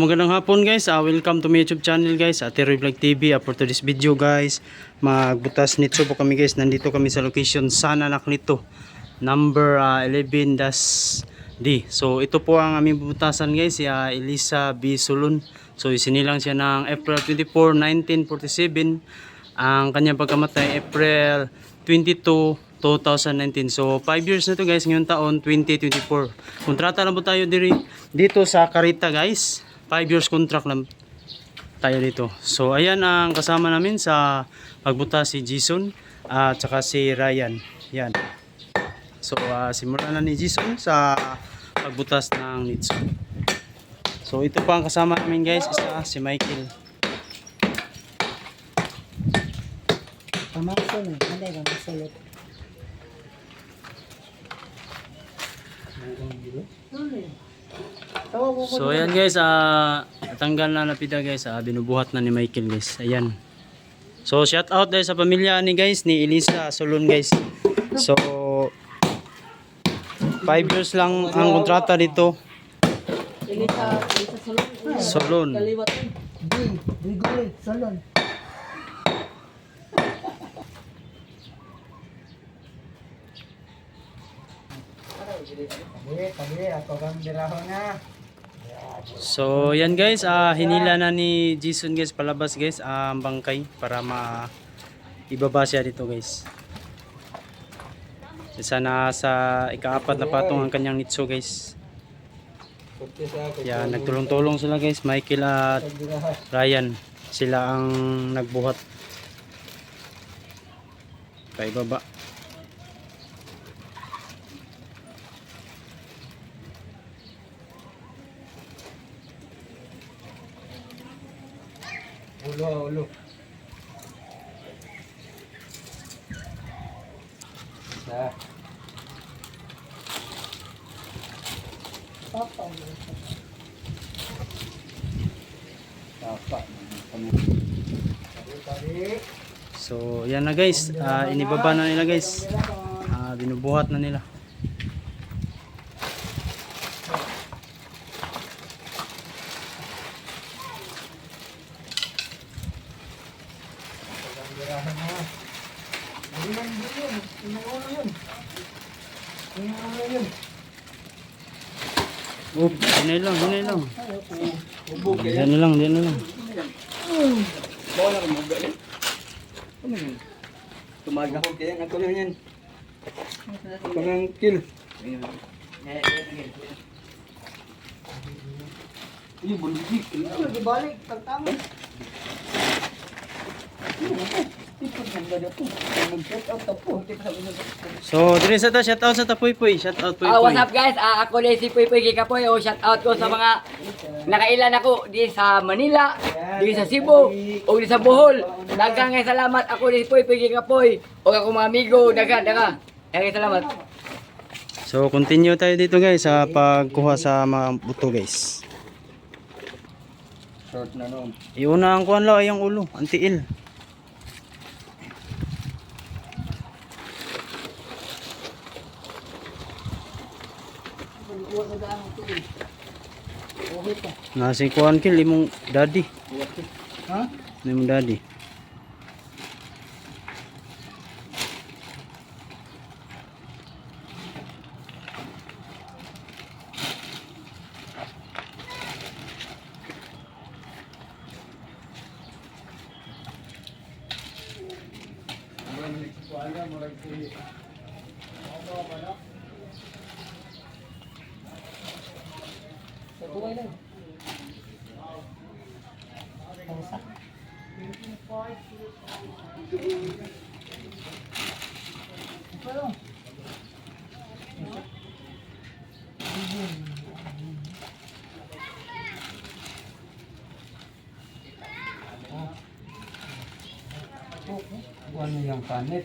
magandang hapon guys. Uh, welcome to my YouTube channel guys. Ate Roy Vlog TV. Uh, for today's video guys, magbutas nito po kami guys. Nandito kami sa location Sana Naklito. Number uh, 11-D. So ito po ang aming bubutasan guys. Si uh, Elisa B. Sulun. So isinilang siya ng April 24, 1947. Ang kanyang pagkamatay April 22, 2019. So 5 years na to guys. Ngayong taon 2024. Kontrata lang po tayo diri dito sa Carita guys. 5 years contract lang tayo dito. So ayan ang kasama namin sa pagbutas si Jason at saka si Ryan. Yan. So uh, simulan na ni Jason sa pagbutas ng Nitso. So ito pa ang kasama namin guys, isa si Michael. Pamaso na, hindi ba masulot? So ayan guys, ah tanggal na napida guys, ah, binubuhat na ni Michael guys. Ayan. So shout out dahil sa pamilya ni guys ni Elisa Solon guys. So 5 years lang ang kontrata dito. Ilita salon. Solon. Kaliwat eh. Di, Rigoli, salon. So yan guys, ah hinila na ni Jason guys palabas guys ah, ang bangkay para ma ibaba siya dito guys. Isa na sa ikaapat na patong ang kanyang nitso guys. Yan, nagtulong-tulong sila guys, Michael at Ryan. Sila ang nagbuhat. Paibaba. Ulo, ulo. Isa. Papa. Tapa. So, yan na guys. Ah, inibaba na nila guys. Ah, binubuhat na nila. Oop, hinay lang, hinay lang. Yan na lang, yan na lang. Bawa na mo galing. Ano yun? Tumaga. Kaya nga tuloy yan. Pangangkil. Ini bundik. Ano, di balik, pagtama. So, dire sa ta, shout out sa Tapoy Poy. Shout out Poy Ah, Poy. what's up guys? Ah, ako din si Puy Puy Kikapoy. O shout out ko sa mga nakailan ako di sa Manila, di sa Cebu, o di sa Bohol. Daghang salamat ako din si Puy Puy Kikapoy. O ako mga amigo, daga, daga. Daghang salamat. So, continue tayo dito guys sa pagkuha sa mga buto guys. Short na noon. Iuna ang kuhan lang ay ang ulo, ang Nasi kuan ki limung dadi. Ha? Limong dadi. Thank you. Imong daddy. Ano yung panit?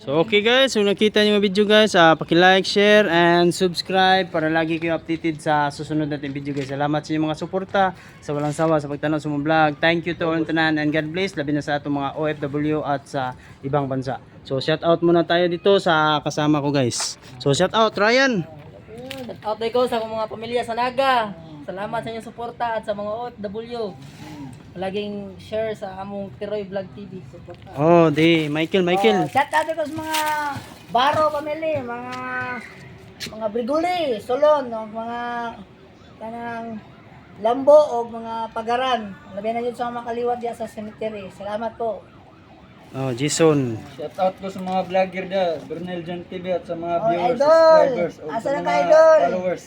So okay guys, kung nakita niyo yung video guys, ah paki-like, share, and subscribe para lagi kayo updated sa susunod natin video guys. Salamat sa inyong mga suporta, sa walang sawa, sa pagtanaw sa mga vlog. Thank you to all tanan and God bless, labi na sa atong mga OFW at sa ibang bansa. So shout out muna tayo dito sa kasama ko guys. So shout out Ryan. Out ko sa mga pamilya sa Naga. Salamat sa inyong suporta at sa mga OFW. Laging share sa among Tiroy Vlog TV. Suporta. Oh, di Michael, Michael. Oh, shout out ko sa mga Baro family, mga mga Briguli, Solon, o mga kanang Lambo o mga Pagaran. Labi na yun sa mga kaliwat diya sa cemetery. Salamat po. Oh, Jason. Shout out ko sa mga vlogger da, Bernel John TV at sa mga Oh, viewers, idol! subscribers, o Asa sa na ka, mga idol? followers.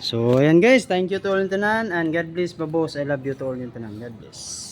So, ayan guys, thank you to all yung tanan and God bless babos. I love you to all yung tanan. God bless.